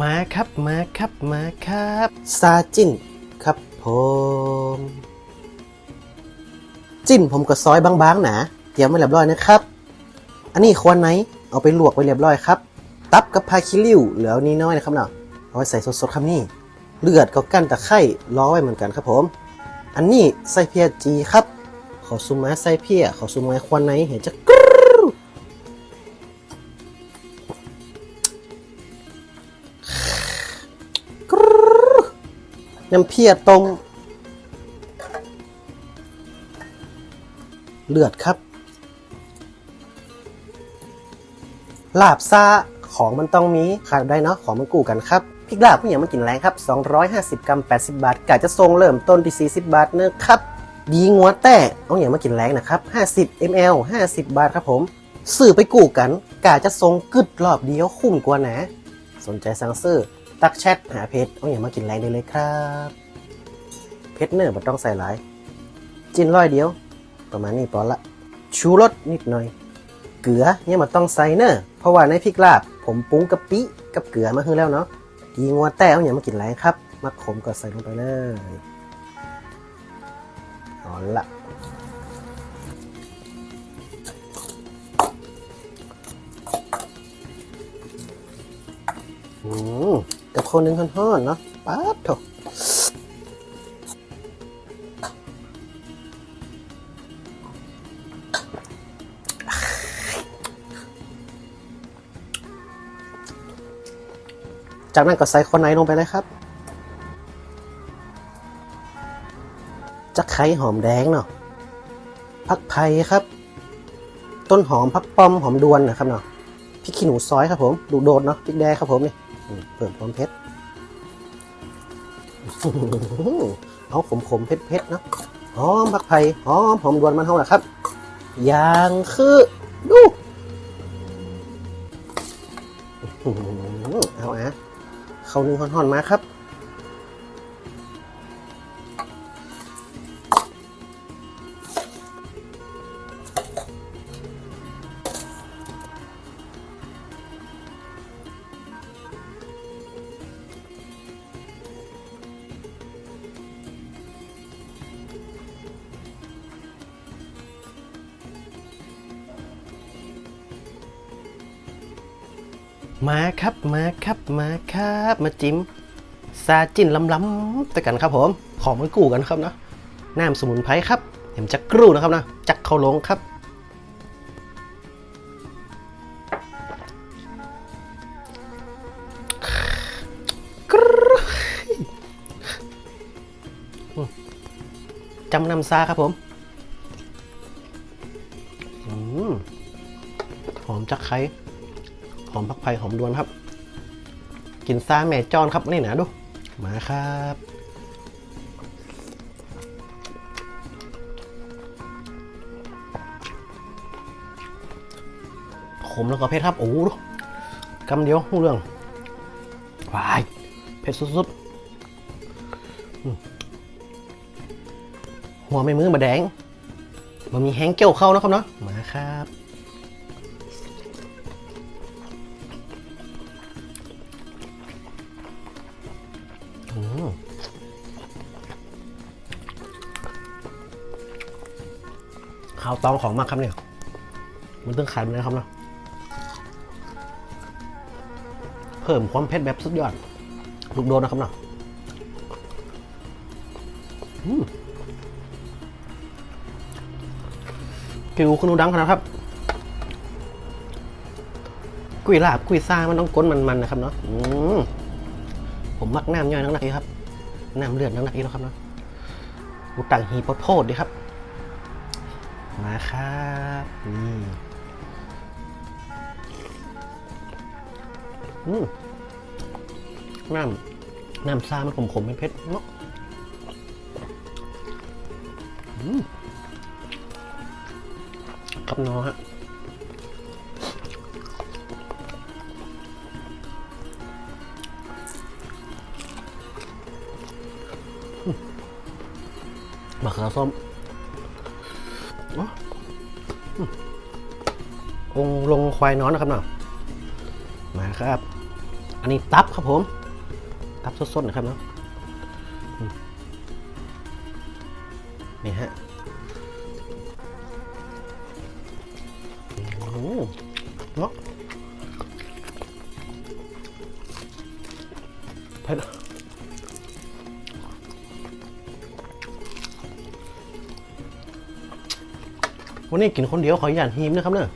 มาครับมาครับมาครับซาจิ้นครับผมจิ้นผมก็ซอยบางๆหนาเตรียมไว้เรียบร้อยนะครับ อันนี้ควรไหนเอาไปลวกไว้เรียบร้อยครับ ตับกับพาคิริวเหลือนี้น้อยนะครับเนาะเอาไว้ใส่สดๆครับนี่ เลือดก็กั้นตะไคร่ล้อไว้เหมือนกันครับผม อันนี้ไส้เพียจีครับขอซูมมาไส้เพียขอซูมมาควันไหนเห็นจะ น้ำเพียต้ม เลือดครับ ลาบซาของมันต้องมีขาดได้เนาะของมันกู้กันครับพริกลาบผู้หญิงมันกินแรงครับ 250 กรัม 80 บาทกะจะทรงเริ่มต้นที่ 40 บาทเนอะครับดีงัวแต่เอาอย่างมากินแรงนะครับ 50 ml 50 บาทครับผมซื้อไปกู้กันกะจะทรงกึดรอบเดียวคุ้มกว่านะ สนใจสั่งซื้อ ตักแชทหาเพจเอาอย่างมากินแรงได้เลยครับ เพจเนอร์บ่ต้องใส่หลาย จินร้อยเดียว ประมาณนี้พอละ ชูรสนิดหน่อย เกลือเนี่ยมันต้องใส่เนอะเพราะว่าในพริกลาบ ผมปรุงกะปิกับเกลือมาให้แล้วเนาะดีงัวแต่เอาอย่างมากินแรงครับมักขมก็ใส่ลงไปเลยเอาละอืม คนหนึ่งท่อนๆเนาะป๊าดโถจากนั้นก็ใส่คนไหนลงไปเลยครับจะไข่หอมแดงเนาะผักไผ่ครับ ต้นหอมผักป้อมหอมดวนนะครับเนาะพริกขี้หนูซอยครับผม ดูโดดเนาะพริกแดงครับผมนี่ เพิ่มความเผ็ดเอาขมขมเผ็ดเผ็ดนะหอมผักไผ่หอมหอมดวนมันเท่าไหร่ครับ อย่างคือดูเอาอะเข้านึ่งห่อนๆมาครับ มาครับมาครับมาครับมาจิ้มซาจิ้นล้ำๆแต่กันครับผม ของมันกู้กันครับเนาะน้ำสมุนไพรครับเห็นจักกรูนะครับนะจักเข้าลงครับกรู๊ดอืมจำนำซาครับผมอืมหอมจักไข่ หอมผักไผ่หอมดวนครับ กินซ่าแม่จอนครับนี่นะดู มาครับขมแล้วก็เผ็ดครับ โอ้โหกำเดียวหูเรื่องวายเผ็ดสุดๆหัวไม่มือมาแดงมันมีแห้งเกี่ยวเข้านะครับเนาะมาครับ ข้าวตองของมากครับเนี่ย มันต้องขายไปนะครับเนาะเพิ่มความเผ็ดแบบสุดยอดลูกโดนนะครับเนาะกิวคุณดูดังขนาดครับ กุยลาบกุยซ่ามันต้องก้นมันๆนะครับเนาะผมมักน้ำย่อยนักหนักๆครับน้ำเลือดนักหนักๆแล้วครับเนาะอุตังฮีโพดโพดดีครับ มาครับนี่อืมน้ำน้ำซามันขมๆไม่เผ็ดเนาะอืมกับน้อฮะมะเขือส้ม องลงควายน้อนนะครับเนาะมาครับ อันนี้ตับครับผม ตับสดๆนะครับเนาะนี่ฮะโอ้เนาะเผ็ด วันนี้กินคนเดียวขออย่านฮีมนะครับเนอะ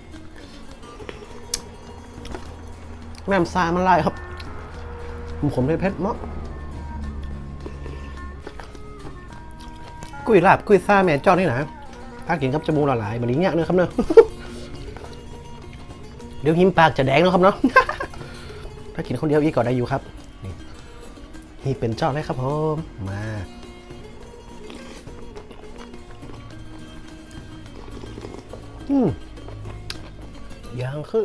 แม่มซามันลายครับผมเลยเพชรเนาะกุ้ยลาบกุ้ยซ่าแม่จอดนี่นะถ้ากินครับจมูกละลายแบบนี้เนี่ยเนอะครับเนอะเดี๋ยวหิมปากจะแดงนะครับเนาะถ้ากินคนเดียวอีกก็ได้อยู่ครับ นี่นี่เป็นจอดเลยครับผมมา อืมยังคือ